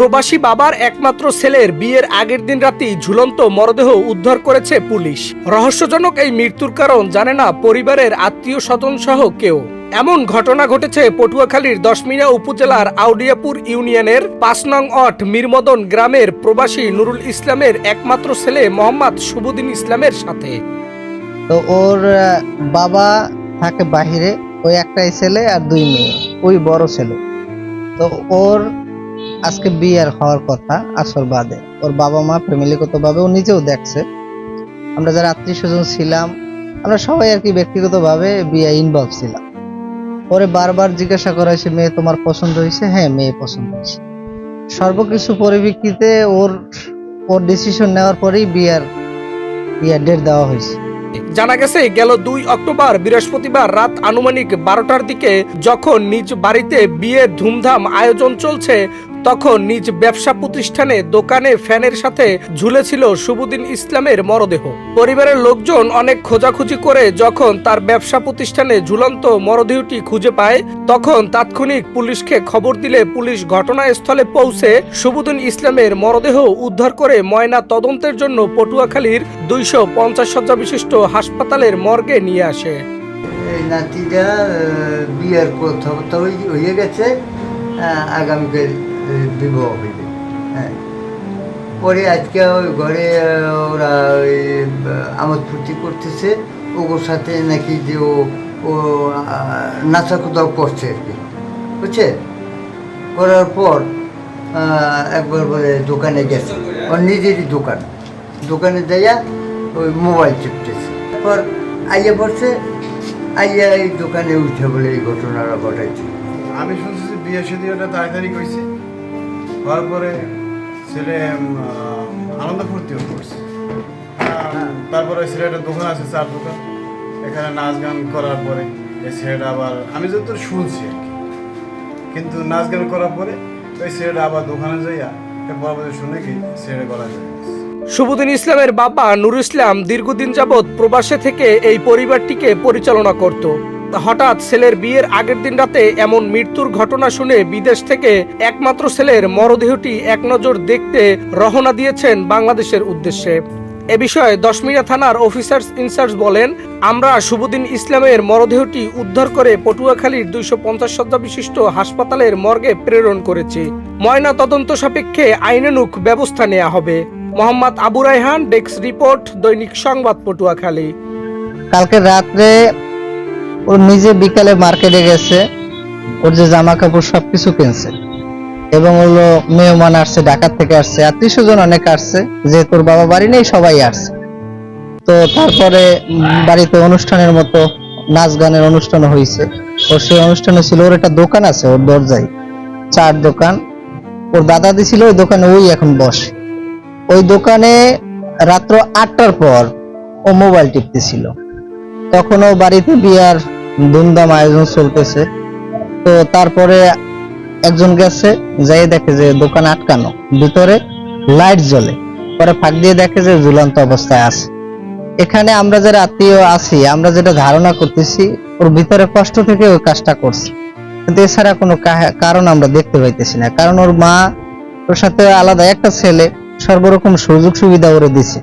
প্রবাসী বাবার একমাত্র ছেলের বিয়ের আগের দিন রাতেই ঝুলন্ত মরদেহ উদ্ধার করেছে পুলিশ। রহস্যজনক এই মৃত্যুর কারণ জানে না পরিবারের আত্মীয় স্বজন সহ কেউ। এমন ঘটনা ঘটেছে পটুয়াখালীর দশমিনা উপজেলার আউডিয়াপুর ইউনিয়নের পাঁচ নং অট মীরমদন গ্রামের প্রবাসী নুরুল ইসলামের একমাত্র ছেলে মোহাম্মদ সুবুদ্দিন ইসলামের সাথে। তো ওর বাবা থাকে বাহিরে, ওই একটাই ছেলে আর দুই মেয়ে, ওই বড় ছেলে। তো ওর আজকে বিয়ের হওয়ার কথা আসর বাদে। ওর বাবা মা ফ্যামিলিগত ভাবে ও নিজেও দেখছে। আমরা যারা আত্মীয় স্বজন ছিলাম, আমরা সবাই আর কি ব্যক্তিগত ভাবে বিয়ে ইনভলভ ছিলাম। পরে বারবার জিজ্ঞাসা করা হয়েছে, মেয়ে তোমার পছন্দ হয়েছে? হ্যাঁ মেয়ে পছন্দ হয়েছে। সর্বকিছু পরিপ্রেক্ষিতে ওর ওর ডিসিশন নেওয়ার পরেই বিয়ার বিয়ার ডেট দেওয়া হয়েছে। জানা গেছে, গেল দুই অক্টোবর, বৃহস্পতিবার রাত আনুমানিক বারোটার দিকে যখন নিজ বাড়িতে বিয়ের ধুমধাম আয়োজন চলছে তখন নিজ ব্যবসা প্রতিষ্ঠানে দোকানে ফ্যানের সাথে ঝুলেছিল সুবুদ্দিন ইসলামের মরদেহ। পরিবারের লোকজন অনেক খোঁজাখুঁজি করে যখন তার ব্যবসা প্রতিষ্ঠানে ঝুলন্ত মরদেহটি খুঁজে পায়, তখন তাৎক্ষণিক পুলিশকে খবর দিলে পুলিশ ঘটনাস্থলে পৌঁছে সুবুদ্দিন ইসলামের মরদেহ উদ্ধার করে ময়না তদন্তের জন্য পটুয়াখালীর দুইশো পঞ্চাশ শয্যা বিশিষ্ট হাসপাতালের মর্গে নিয়ে আসে। নাতিটা বিয়ের কথাবার্তা হয়ে গেছে আগামীকাল বিবাহ হইবে হ্যাঁ। পরে আজকে ওই ঘরে ওরা ওই আমোদ ফুর্তি করতেছে। ওর সাথে নাকি যে ও ও নাচা কোথাও করছে আর কি। বুঝছে? করার পর একবার বলে দোকানে গেছে। ওর নিজেরই দোকান। দোকানে যাইয়া ওই মোবাইল চিপতেছে তারপর আইয়া পড়ছে। আইয়া এই দোকানে উঠে বলে এই ঘটনাটা ঘটাইছে। আমি শুনছি বিয়ে সাথে ওটা তাড়াতাড়ি কইছে। হওয়ার পরে ছেলে আনন্দ ফুর্তিও করছে। আহ, তারপরে ছেলেটা দোকান আছে চার দোকান। এখানে নাচ গান করার পরে এই ছেলেটা আবার আমি যত শুনছি আর কি। কিন্তু নাচ গান করার পরে ওই ছেলেটা আবার দোকানে যাইয়া পরবর্তী শুনে কি ছেলেটা গলা যায় সুবুদ্দিন ইসলামের বাবা নুর ইসলাম দীর্ঘদিন যাবৎ প্রবাসে থেকে এই পরিবারটিকে পরিচালনা করত। হঠাৎ ছেলের বিয়ের আগের দিন রাতে এমন মৃত্যুর ঘটনা শুনে বিদেশ থেকে একমাত্র ছেলের মরদেহটি এক নজর দেখতে রহনা দিয়েছেন বাংলাদেশের উদ্দেশ্যে। এ বিষয়ে দশমিনা থানার অফিসার্স ইনচার্জ বলেন, আমরা সুবুদ্দিন ইসলামের মরদেহটি উদ্ধার করে পটুয়াখালীর দুইশো পঞ্চাশ শয্যা বিশিষ্ট হাসপাতালের মর্গে প্রেরণ করেছি। ময়না তদন্ত সাপেক্ষে আইনানুক ব্যবস্থা নেওয়া হবে। Mohammad Abu Raihan desk report, Dainik Sangbad Patuakhali. কালকে রাত্রে ও নিজে বিকালে মার্কেটে গেছে, ওর যে জামা কাপড় সবকিছু কিনছে। এবং হলো মেহমান আসছে ঢাকার থেকে আসছে আত্মীয় স্বজন অনেক আসছে যে তোর বাবা বাড়ি নেই, সবাই আসছে। তো তারপরে বাড়িতে অনুষ্ঠানের মতো নাচ গানের অনুষ্ঠান হয়েছে। ও সেই অনুষ্ঠানে ছিল, ওর একটা দোকান আছে, ওর দরজায়, চার দোকান। ওর দাদা দিছিল, ওই দোকানে ওই এখন বসে। ওই দোকানে রাত্র আটটার পর ও মোবাইল টিপতেছিল। তখনও বাড়িতে বিয়ার ধুমধাম আয়োজন চলতেছে। তো তারপরে একজন গেছে, যাই দেখে যে দোকান আটকানো, ভিতরে লাইট জ্বলে। পরে ফাঁক দিয়ে দেখে যে ঝুলন্ত অবস্থায় আছে। এখানে আমরা যারা আত্মীয় আছি, আমরা যেটা ধারণা করতেছি, ওর ভিতরে কষ্ট থেকে ওই কাজটা করছে। কিন্তু এছাড়া কোনো কারণ আমরা দেখতে পাইতেছি না। কারণ ওর মা, ওর সাথে আলাদা একটা ছেলে, সর্বরকম সুযোগ সুবিধা ওরে দিছে।